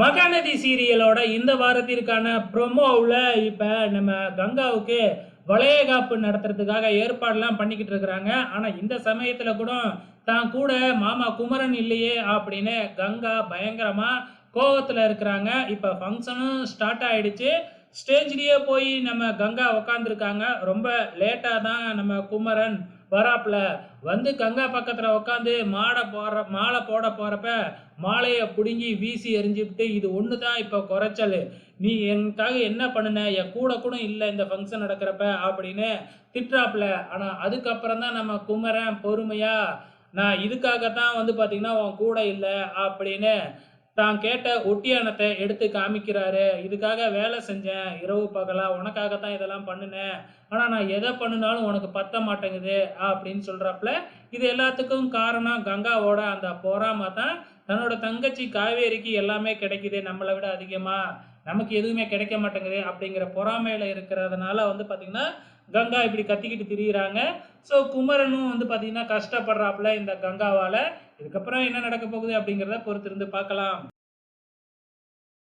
மகாநதி சீரியலோட இந்த வாரத்திற்கான ப்ரொமோவில் இப்போ நம்ம கங்காவுக்கு வளையகாப்பு நடத்துறதுக்காக ஏற்பாடெலாம் பண்ணிக்கிட்டு இருக்கிறாங்க. ஆனால் இந்த சமயத்தில் கூட தான் கூட மாமா குமரன் இல்லையே அப்படின்னு கங்கா பயங்கரமாக கோவத்தில் இருக்கிறாங்க. இப்போ ஃபங்க்ஷனும் ஸ்டார்ட் ஆகிடுச்சு ஸ்டேஜ்லேயே போய் நம்ம கங்கா உக்காந்துருக்காங்க. ரொம்ப லேட்டாக தான் நம்ம குமரன் வராப்புல. வந்து கங்கா பக்கத்தில் உட்காந்து மாடை போடுற மாலை போட போகிறப்ப மாலையை பிடுங்கி வீசி எரிஞ்சுக்கிட்டு இது ஒன்று தான் இப்போ குறைச்சல். நீ எனக்காக என்ன பண்ணுன? என் கூட கூட இல்லை இந்த ஃபங்க்ஷன் நடக்கிறப்ப அப்படின்னு திட்டுறாப்புல. ஆனால் அதுக்கப்புறம் தான் நம்ம குமரன் பொறுமையாக நான் இதுக்காக தான் வந்து பார்த்திங்கன்னா உன் கூட இல்லை அப்படின்னு தான் கேட்ட ஒட்டியானத்தை எடுத்து காமிக்கிறாரு. இதுக்காக வேலை செஞ்சேன். இரவு பகலா உனக்காக தான் இதெல்லாம் பண்ணினேன். ஆனால் நான் எதை பண்ணினாலும் உனக்கு பத்த மாட்டேங்குது அப்படின்னு சொல்கிறாப்புல இது எல்லாத்துக்கும் காரணம் கங்காவோட அந்த பொறாம தான். தன்னோட தங்கச்சி காவேரிக்கு எல்லாமே கிடைக்குது நம்மளை விட அதிகமாக நமக்கு எதுவுமே கிடைக்க மாட்டேங்குது அப்படிங்கிற பொறாமையில் இருக்கிறதுனால வந்து பார்த்திங்கன்னா கங்கா இப்படி கத்திக்கிட்டு திரியிறாங்க. ஸோ குமரனும் வந்து பார்த்திங்கன்னா கஷ்டப்படுறாப்புல இந்த கங்காவால். இதுக்கப்புறம் என்ன நடக்க போகுது அப்படிங்கிறத பொறுத்திருந்து பார்க்கலாம்.